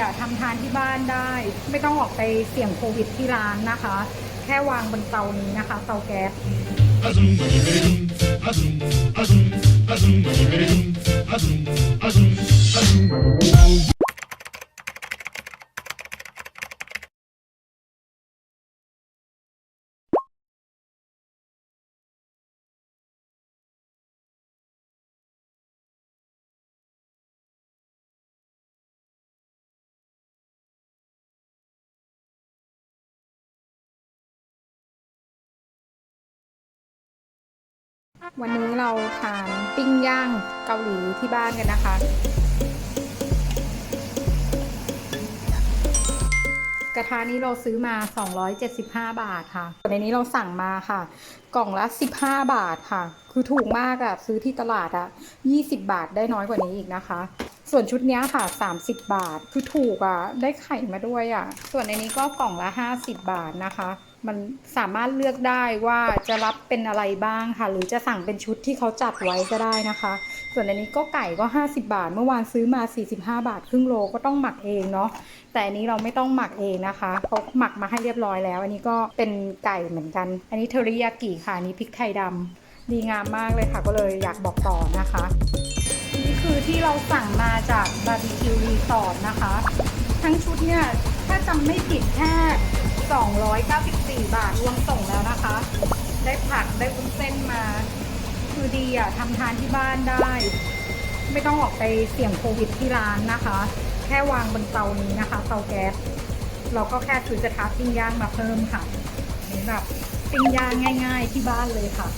อะทำทานที่บ้านได้ ไม่ต้องออกไปเสี่ยงโควิดที่ร้านนะคะ แค่วางบนเตานี้นะคะ เตาแก๊ส วันนี้เราทานปิ้งย่างเกาหลีที่บ้านกันนะคะ กระทะนี้เราซื้อมา 275 บาทค่ะในนี้เราสั่งมาค่ะ กล่องละ 15 บาทค่ะ คือถูกมากอะซื้อที่ตลาดอะ20 บาทได้น้อยกว่านี้อีกนะคะ ส่วนชุดนี้ค่ะ 30 บาท คือถูกอะได้ไข่มาด้วยอะส่วนในนี้ก็กล่องละ 50 บาทนะคะ มันสามารถเลือกได้ว่าจะรับเป็นอะไรบ้างค่ะ หรือจะสั่งเป็นชุดที่เขาจัดไว้ก็ได้นะคะ ส่วนอันนี้ก็ไก่ก็ 50 บาท เมื่อวานซื้อมา 45 บาท ครึ่งโลก็ต้องหมักเองเนาะแต่อันนี้เราไม่ต้องหมักเองนะคะเขาหมักมาให้เรียบร้อยแล้ว อันนี้ก็เป็นไก่เหมือนกัน อันนี้เทอริยากิค่ะอันนี้พริกไทยดำดีงามมากเลยค่ะ ก็เลยอยากบอกต่อนะคะนี่คือที่เราสั่งมาจากบาร์บีคิวรีสอร์ทนะคะ ทั้งชุดเนี่ยถ้าจำไม่ผิดแค่ 294 บาทรวมส่งแล้วนะคะ ได้ผักได้วุ้นเส้นมา คือดีอะทำทานที่บ้านได้ ไม่ต้องออกไปเสี่ยงโควิดที่ร้านนะคะ แค่วางบนเตานี้นะคะเตาแก๊สเราก็แค่ซื้อกระทะปิ้งย่างมาเพิ่มค่ะนี่แบบปิ้งย่างง่าย ๆ ที่บ้านเลยค่ะ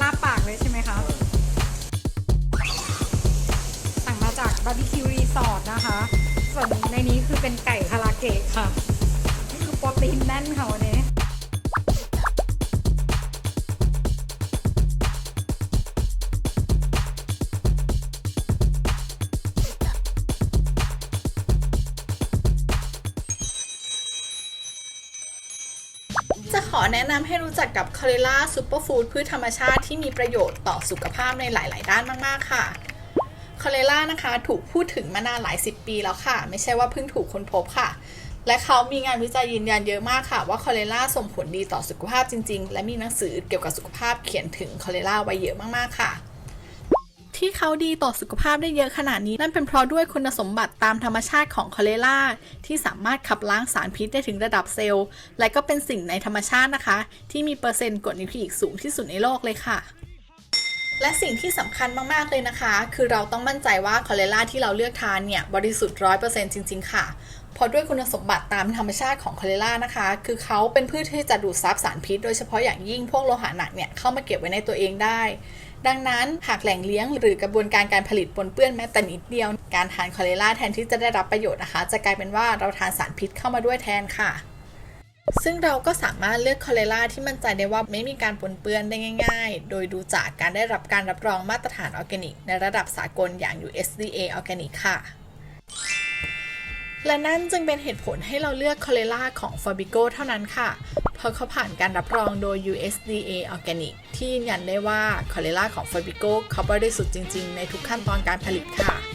ลาบปากเลยใช่ไหมคะสั่งมาจากบาร์บีคิวรีสอร์ทนะคะ ในนี้คือเป็นไก่คาราเกะค่ะนี่คือโปรตีนแน่นค่ะวันนี้จะขอแนะนำให้รู้จักกับคาเรล่าซูเปอร์ฟู้ดพืชธรรมชาติที่มีประโยชน์ต่อสุขภาพในหลาย ๆ ด้านมาก ๆ ค่ะ คาเรล่านะคะ ถูกพูดถึงมานานหลายสิบปีแล้วค่ะ ไม่ใช่ว่าเพิ่งถูกค้นพบค่ะ และเขามีงานวิจัยยืนยันเยอะมากค่ะ ว่าคอเล่าส่งผลดีต่อสุขภาพจริง ๆ และมีหนังสือเกี่ยวกับสุขภาพเขียนถึงคอเล่าไว้เยอะมากๆค่ะที่เขาดีต่อสุขภาพได้เยอะขนาดนี้ นั่นเป็นเพราะด้วยคุณสมบัติตามธรรมชาติของคอเลล่าที่สามารถขับล้างสารพิษได้ถึงระดับเซลล์ และก็เป็นสิ่งในธรรมชาตินะคะ ที่มีเปอร์เซ็นต์กรดนิวคลีอิกสูงที่สุดในโลกเลยค่ะ และสิ่งที่สำคัญมากๆเลยนะคะ คือเราต้องมั่นใจว่าคอเลล่าที่เราเลือกทานเนี่ยบริสุทธิ์ร้อยเปอร์เซ็นต์จริง ๆ ค่ะเพราะด้วยคุณสมบัติตามธรรมชาติของคอเลล่านะคะ คือเขาเป็นพืชที่จะดูดซับสารพิษ โดยเฉพาะอย่างยิ่งพวกโลหะหนักเนี่ยเข้ามาเก็บไว้ในตัวเองได้ ดังนั้นหากแหล่งเลี้ยงหรือกระบวนการการผลิตปนเปื้อนแม้แต่นิดเดียว การทานคอเลล่าแทนที่จะได้รับประโยชน์นะคะ จะกลายเป็นว่าเราทานสารพิษเข้ามาด้วยแทนค่ะ ซึ่งเราก็สามารถเลือกคอเลล่าที่มั่นใจได้ว่าไม่มีการปนเปื้อนได้ง่าย ๆ โดยดูจากการได้รับการรับรองมาตรฐานออร์แกนิก ในระดับสากลอย่าง USDA ออร์แกนิกค่ะ และนั่นจึงเป็นเหตุผลให้เราเลือกคอเลล่าของ f a b i g o เท่านั้นค่ะ เพราะเขาผ่านการรับรองโดย USDA Organic ที่ยืนยันได้ว่าคอเลล่าของ f a b i g o เขาบริสุทธิ์จริง ๆ ในทุกขั้นตอนการผลิตค่ะ